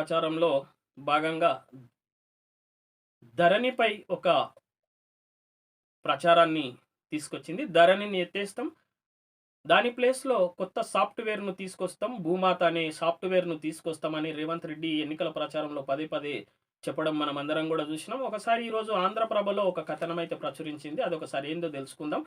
ప్రచారంలో భాగంగా ధరణిపై ఒక ప్రచారాన్ని తీసుకొచ్చింది. ధరణిని ఎత్తేస్తాం. దాని ప్లేస్లో కొత్త సాఫ్ట్వేర్ను తీసుకొస్తాం. భూమాత అనే సాఫ్ట్వేర్ను తీసుకొస్తామని రేవంత్ రెడ్డి ఎన్నికల ప్రచారంలో పదే పదే చెప్పడం మనం అందరం కూడా చూసినాం. ఒకసారి ఈరోజు ఆంధ్రప్రభలో ఒక కథనం అయితే ప్రచురించింది. అది ఒకసారి ఏందో తెలుసుకుందాం.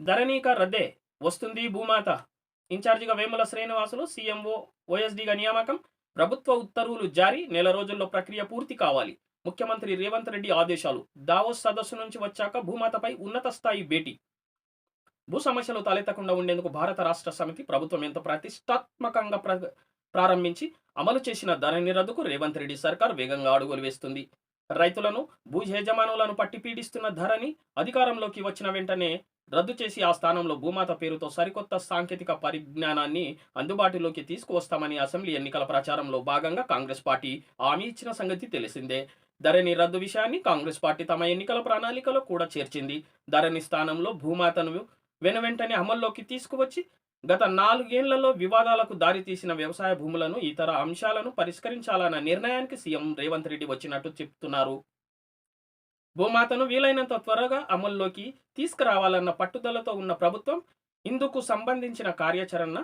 ధరణిక రద్దే వస్తుంది భూమాత. ఇన్ఛార్జిగా వేముల శ్రీనివాసులు సీఎంఓ ఓఎస్డిగా నియామకం. ప్రభుత్వ ఉత్తర్వులు జారీ నెల రోజుల్లో ప్రక్రియ పూర్తి కావాలి. ముఖ్యమంత్రి రేవంత్ రెడ్డి ఆదేశాలు. దావోస్ సదస్సు నుంచి వచ్చాక భూమాతపై ఉన్నత స్థాయి భేటీ. భూ సమస్యలు తలెత్తకుండా ఉండేందుకు భారత రాష్ట్ర సమితి ప్రభుత్వం ఎంత ప్రతిష్టాత్మకంగా ప్ర ప్రారంభించి అమలు చేసిన ధరణి రద్దుకు రేవంత్ రెడ్డి సర్కార్ వేగంగా అడుగులు వేస్తుంది. రైతులను భూ యజమానులను పట్టి పీడిస్తున్న ధరని అధికారంలోకి వచ్చిన వెంటనే రద్దు చేసి ఆ స్థానంలో భూమాత పేరుతో సరికొత్త సాంకేతిక పరిజ్ఞానాన్ని అందుబాటులోకి తీసుకువస్తామని అసెంబ్లీ ఎన్నికల ప్రచారంలో భాగంగా కాంగ్రెస్ పార్టీ హామీ ఇచ్చిన సంగతి తెలిసిందే. ధరణి రద్దు విషయాన్ని కాంగ్రెస్ పార్టీ తమ ఎన్నికల ప్రణాళికలో కూడా చేర్చింది. ధరణి స్థానంలో భూమాతను వెనువెంటనే అమల్లోకి తీసుకువచ్చి గత నాలుగేళ్ళలో వివాదాలకు దారితీసిన వ్యవసాయ భూములను ఇతర అంశాలను పరిష్కరించాలన్న నిర్ణయానికి సీఎం రేవంత్ రెడ్డి వచ్చినట్టు చెప్తున్నారు. భూమాతను వీలైనంత త్వరగా అమల్లోకి తీసుకురావాలన్న పట్టుదలతో ఉన్న ప్రభుత్వం ఇందుకు సంబంధించిన కార్యాచరణ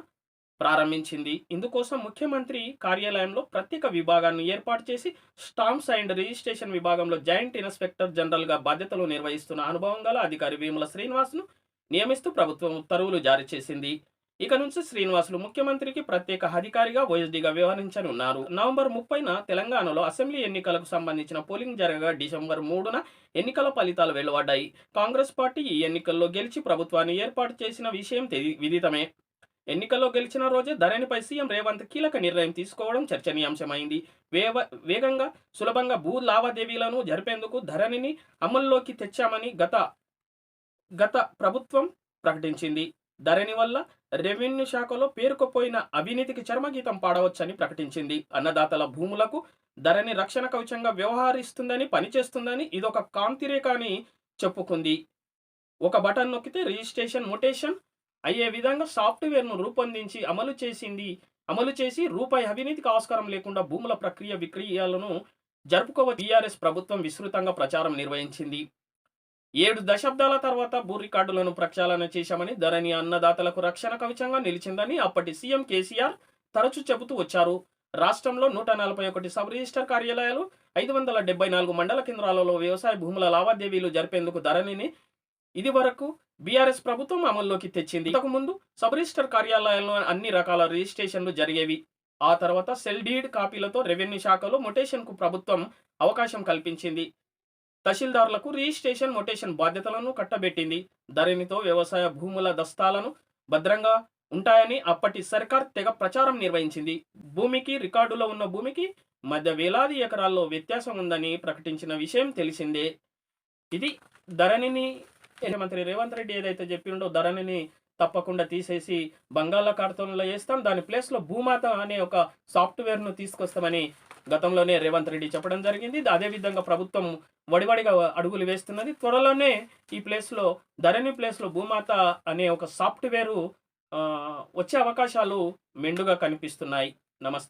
ప్రారంభించింది. ఇందుకోసం ముఖ్యమంత్రి కార్యాలయంలో ప్రత్యేక విభాగాన్ని ఏర్పాటు చేసి స్టాంప్స్ అండ్ రిజిస్ట్రేషన్ విభాగంలో జాయింట్ ఇన్స్పెక్టర్ జనరల్గా బాధ్యతలు నిర్వహిస్తున్న అనుభవం గల అధికారి వేముల శ్రీనివాస్ను నియమిస్తూ ప్రభుత్వం ఉత్తర్వులు జారీ చేసింది. ఇక నుంచి శ్రీనివాసులు ముఖ్యమంత్రికి ప్రత్యేక అధికారిగా ఓఎస్డీగా వ్యవహరించనున్నారు. నవంబర్ ముప్పైన తెలంగాణలో అసెంబ్లీ ఎన్నికలకు సంబంధించిన పోలింగ్ జరగగా డిసెంబర్ మూడున ఎన్నికల ఫలితాలు వెలువడ్డాయి. కాంగ్రెస్ పార్టీ ఈ ఎన్నికల్లో గెలిచి ప్రభుత్వాన్ని ఏర్పాటు చేసిన విషయం విదితమే. ఎన్నికల్లో గెలిచిన రోజే ధరణిపై సీఎం రేవంత్ కీలక నిర్ణయం తీసుకోవడం చర్చనీయాంశమైంది. వేవ వేగంగా సులభంగా భూ లావాదేవీలను జరిపేందుకు ధరణిని అమల్లోకి తెచ్చామని గత గత ప్రభుత్వం ప్రకటించింది. ధరణి వల్ల రెవెన్యూ శాఖలో పేరుకుపోయిన అవినీతికి చర్మగీతం పాడవచ్చని ప్రకటించింది. అన్నదాతల భూములకు ధరణి రక్షణ కవచంగా వ్యవహరిస్తుందని పనిచేస్తుందని ఇదొక కాంతిరేఖ అని చెప్పుకుంది. ఒక బటన్ నొక్కితే రిజిస్ట్రేషన్ మొటేషన్ అయ్యే విధంగా సాఫ్ట్వేర్ను రూపొందించి అమలు చేసింది. అమలు చేసి రూపాయి అవినీతికి ఆస్కారం లేకుండా భూముల ప్రక్రియ విక్రయాలను జరుపుకోవ టీఆర్ఎస్ ప్రభుత్వం విస్తృతంగా ప్రచారం నిర్వహించింది. ఏడు దశాబ్దాల తర్వాత భూ రికార్డులను ప్రక్షాళన చేశామని ధరణి అన్నదాతలకు రక్షణ కవచంగా నిలిచిందని అప్పటి సీఎం కేసీఆర్ తరచూ చెబుతూ వచ్చారు. రాష్ట్రంలో నూట నలభై ఒకటి సబ్ రిజిస్టర్ కార్యాలయాలు ఐదు వందల డెబ్బై నాలుగు మండల కేంద్రాలలో వ్యవసాయ భూముల లావాదేవీలు జరిపేందుకు ధరణిని ఇది వరకు బీఆర్ఎస్ ప్రభుత్వం అమల్లోకి తెచ్చింది. ఇంతకు ముందు సబ్ రిజిస్టర్ కార్యాలయాల్లో అన్ని రకాల రిజిస్ట్రేషన్లు జరిగేవి. ఆ తర్వాత సెల్ డీడ్ కాపీలతో రెవెన్యూ శాఖలో మొటేషన్కు ప్రభుత్వం అవకాశం కల్పించింది. తహసీల్దారులకు రిజిస్ట్రేషన్ మొటేషన్ బాధ్యతలను కట్టబెట్టింది. ధరణితో వ్యవసాయ భూముల దస్తాలను భద్రంగా ఉంటాయని అప్పటి సర్కార్ తెగ ప్రచారం నిర్వహించింది. భూమికి రికార్డులో ఉన్న భూమికి మధ్య వేలాది ఎకరాల్లో వ్యత్యాసం ఉందని ప్రకటించిన విషయం తెలిసిందే. ఇది ధరణిని ముఖ్యమంత్రి రేవంత్ రెడ్డి ఏదైతే చెప్పిండో ధరణిని తప్పకుండా తీసేసి బంగాళాఖాతంలో వేస్తాం. దాని ప్లేస్లో భూమాత అనే ఒక సాఫ్ట్వేర్ను తీసుకొస్తామని గతంలోనే రేవంత్ రెడ్డి చెప్పడం జరిగింది. అదేవిధంగా ప్రభుత్వం వడివడిగా అడుగులు వేస్తున్నది. త్వరలోనే ఈ ప్లేస్లో ధరణి ప్లేస్లో భూమాత అనే ఒక సాఫ్ట్వేరు వచ్చే అవకాశాలు మెండుగా కనిపిస్తున్నాయి. నమస్తే.